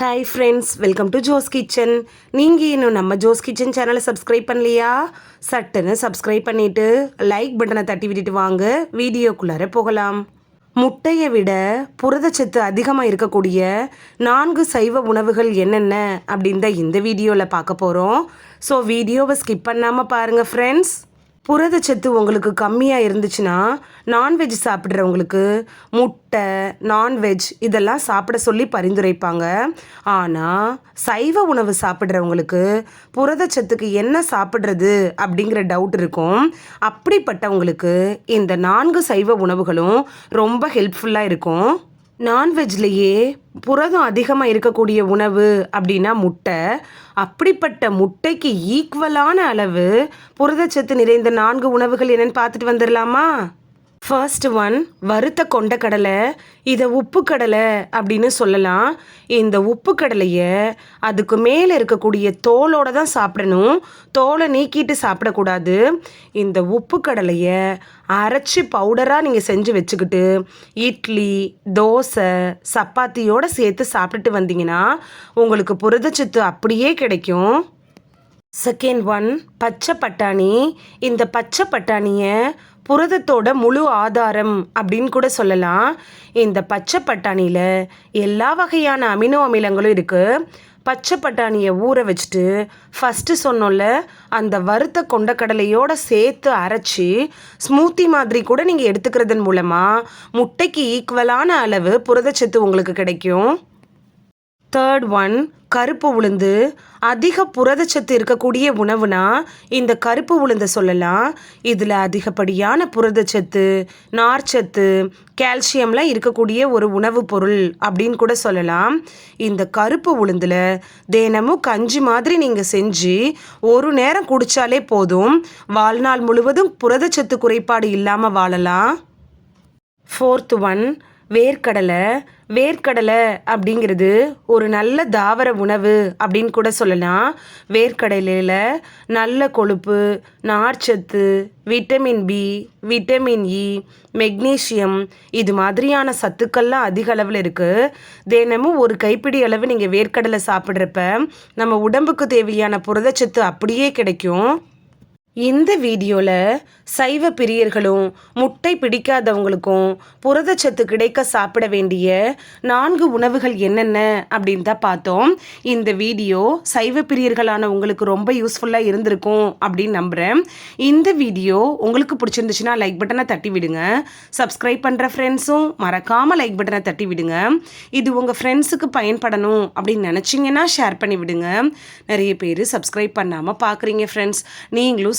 Hi friends welcome to Jo's kitchen நீங்கள் இன்னும் நம்ம ஜோஸ் கிச்சன் சேனலை சப்ஸ்கிரைப் பண்ணலையா? சட்டுன்னு சப்ஸ்கிரைப் பண்ணிவிட்டு லைக் பட்டனை தட்டி விட்டுட்டு வாங்க. வீடியோக்குள்ளார போகலாம். முட்டையை விட புரதச்சத்து அதிகமாக இருக்கக்கூடிய நான்கு சைவ உணவுகள் என்னென்ன அப்படின்னு தான் இந்த வீடியோவில் பார்க்க போகிறோம் ஸோ வீடியோவை ஸ்கிப் பண்ணாமல் பாருங்கள் ஃப்ரெண்ட்ஸ் புரதச்சத்து உங்களுக்கு கம்மியாக இருந்துச்சுன்னா நான்வெஜ் சாப்பிட்றவங்களுக்கு முட்டை நான்வெஜ் இதெல்லாம் சாப்பிட சொல்லி பரிந்துரைப்பாங்க. ஆனால் சைவ உணவு சாப்பிட்றவங்களுக்கு புரதச்சத்துக்கு என்ன சாப்பிட்றது அப்படிங்கிற டவுட் இருக்கும். அப்படிப்பட்டவங்களுக்கு இந்த நான்கு சைவ உணவுகளும் ரொம்ப ஹெல்ப்ஃபுல்லாக இருக்கும். நான்வெஜ்லேயே புரதம் அதிகமாக இருக்கக்கூடிய உணவு அப்படின்னா முட்டை. அப்படிப்பட்ட முட்டைக்கு ஈக்குவலான அளவு புரதச்சத்து நிறைந்த நான்கு உணவுகள் என்னன்னு பார்த்துட்டு வந்துடலாமா ஃபர்ஸ்ட் ஒன் வறுத்த கொண்ட கடலை. இதை உப்பு கடலை அப்படின்னு சொல்லலாம். இந்த உப்பு கடலையை அதுக்கு மேலே இருக்கக்கூடிய தோலோடு தான் சாப்பிடணும். தோலை நீக்கிட்டு சாப்பிடக்கூடாது. இந்த உப்பு கடலையை அரைச்சி பவுடராக நீங்கள் செஞ்சு வச்சுக்கிட்டு இட்லி தோசை சப்பாத்தியோடு சேர்த்து சாப்பிட்டுட்டு வந்தீங்கன்னா உங்களுக்கு புரதச்சத்து அப்படியே கிடைக்கும். செகண்ட் ஒன் பச்சை பட்டாணி. இந்த பச்சை பட்டாணியை புரதத்தோட முழு ஆதாரம் அப்படின்னு கூட சொல்லலாம். இந்த பச்சை பட்டாணியில் எல்லா வகையான அமினோ அமிலங்களும் இருக்குது பச்சை பட்டாணியை ஊற வச்சுட்டு ஃபஸ்ட்டு சொன்னோம்ல அந்த வறுத்த கொண்டக்கடலையோடு சேர்த்து அரைச்சி ஸ்மூத்தி மாதிரி கூட நீங்கள் எடுத்துக்கிறதன் மூலமாக முட்டைக்கு ஈக்குவலான அளவு புரதச்சத்து உங்களுக்கு கிடைக்கும். தேர்ட் ஒன் கருப்பு உளுந்து. அதிக புரதச்சத்து இருக்கக்கூடிய உணவுனா இந்த கருப்பு உளுந்தை சொல்லலாம். இதில் அதிகப்படியான புரதச்சத்து நார்ச்சத்து கால்சியம்லாம் இருக்கக்கூடிய ஒரு உணவுப் பொருள் அப்படின்னு கூட சொல்லலாம். இந்த கருப்பு உளுந்தில் தினமும் கஞ்சி மாதிரி நீங்கள் செஞ்சு ஒரு நேரம் குடித்தாலே போதும். வாழ்நாள் முழுவதும் புரதச்சத்து குறைபாடு இல்லாமல் வாழலாம். ஃபோர்த் ஒன் வேர்க்கடலை வேர்க்கடலை அப்படிங்கிறது ஒரு நல்ல தாவர உணவு அப்படின்னு கூட சொல்லலாம். வேர்க்கடலையில் நல்ல கொழுப்பு நார்ச்சத்து vitamin B vitamin E magnesium இது மாதிரியான சத்துக்கள்லாம் அதிக அளவில் இருக்குது தினமும் ஒரு கைப்பிடி அளவு நீங்கள் வேர்க்கடலை சாப்பிட்றப்ப நம்ம உடம்புக்கு தேவையான புரதச்சத்து அப்படியே கிடைக்கும். இந்த வீடியோவில் சைவ பிரியர்களும் முட்டை பிடிக்காதவங்களுக்கும் புரதச்சத்து கிடைக்க சாப்பிட வேண்டிய நான்கு உணவுகள் என்னென்ன அப்படின்னு தான் பார்த்தோம். இந்த வீடியோ சைவ பிரியர்களான உங்களுக்கு ரொம்ப யூஸ்ஃபுல்லாக இருந்திருக்கும் அப்படின்னு நம்புகிறேன் இந்த வீடியோ உங்களுக்கு பிடிச்சிருந்துச்சுன்னா லைக் பட்டனை தட்டி விடுங்க. சப்ஸ்கிரைப் பண்ணுற ஃப்ரெண்ட்ஸும் மறக்காமல் லைக் பட்டனை தட்டி விடுங்க. இது உங்கள் ஃப்ரெண்ட்ஸுக்கு பயன்படணும் அப்படின்னு நினச்சிங்கன்னா ஷேர் பண்ணி விடுங்க. நிறைய பேர் சப்ஸ்கிரைப் பண்ணாமல் பார்க்குறீங்க ஃப்ரெண்ட்ஸ் நீங்களும்